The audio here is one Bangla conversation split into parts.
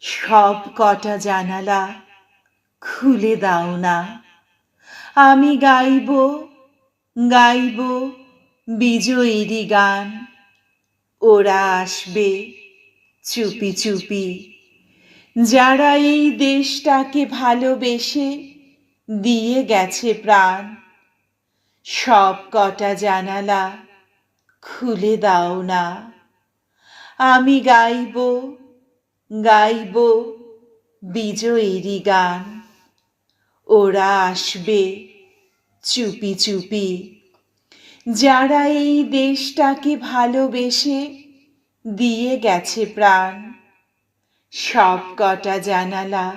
সব কটা জানালা খুলে দাও না। আমি গাইব গাইব বিজয়ীরই গান। ওরা আসবে চুপি চুপি। যারা এই দেশটাকে ভালোবেসে দিয়ে গেছে প্রাণ, সব কটা জানালা খুলে দাও না। আমি গাইব গাইব বিজয়ীরই গান। ওরা আসবে চুপি চুপি। যারা এই দেশটাকে ভালোবেসে দিয়ে গেছে প্রাণ, সব কটা জানালা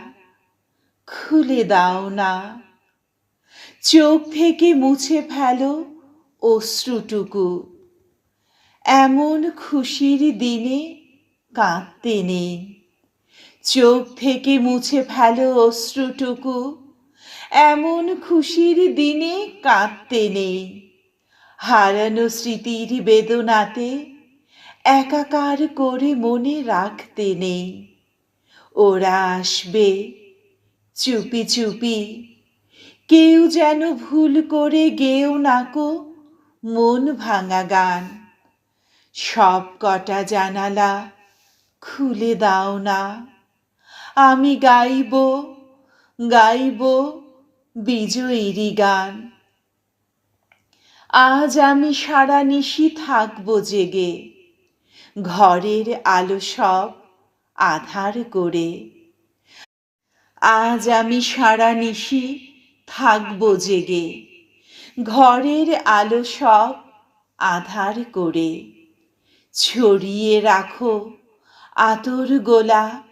খুলে দাও না। চোখ থেকে মুছে ফেলো অশ্রুটুকু। এমন খুশির দিনে কাঁদতে নেই। চোখ থেকে মুছে ফেলো অশ্রুটুকু। এমন খুশির দিনে কাঁদতে নেই। হারানো স্মৃতির বেদনাতে একাকার করে মনে রাখতে নেই। ওরা আসবে, চুপি চুপি। কেউ যেন ভুল করে গেও নাকো মন ভাঙা গান। সব কটা জানালা খুলে দাও না। আমি গাইব গাইব বিজয়ীরই গান। আজ আমি সারা নিশি থাকব জেগে, ঘরের আলো সব আধার করে। আজ আমি সারা নিশি থাকব জেগে, ঘরের আলো সব আধার করে। ছড়িয়ে রাখো আতর গোলাপ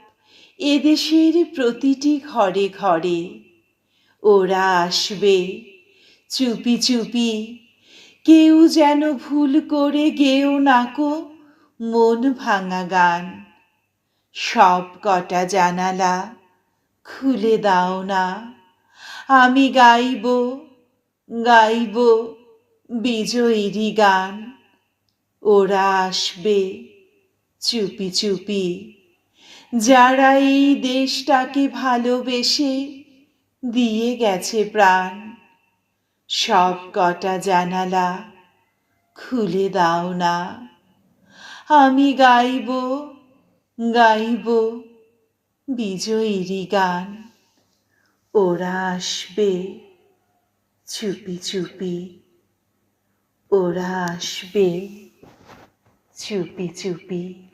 এদেশের প্রতিটি ঘরে ঘরে ওরা আসবে চুপি চুপি। কেউ যেন ভুল করে গেও নাকো মন ভাঙা গান। সব কটা জানালা খুলে দাও না। আমি গাইব গাইব বিজয়ীরই গান। ওরা আসবে চুপি চুপি। যারা এই দেশটাকে ভালোবেসে দিয়ে গেছে প্রাণ, সব কটা জানালা খুলে দাও না। আমি গাইব গাইব বিজয়ীরই গান, ওরা আসবে চুপি চুপি, ওরা আসবে চুপি চুপি।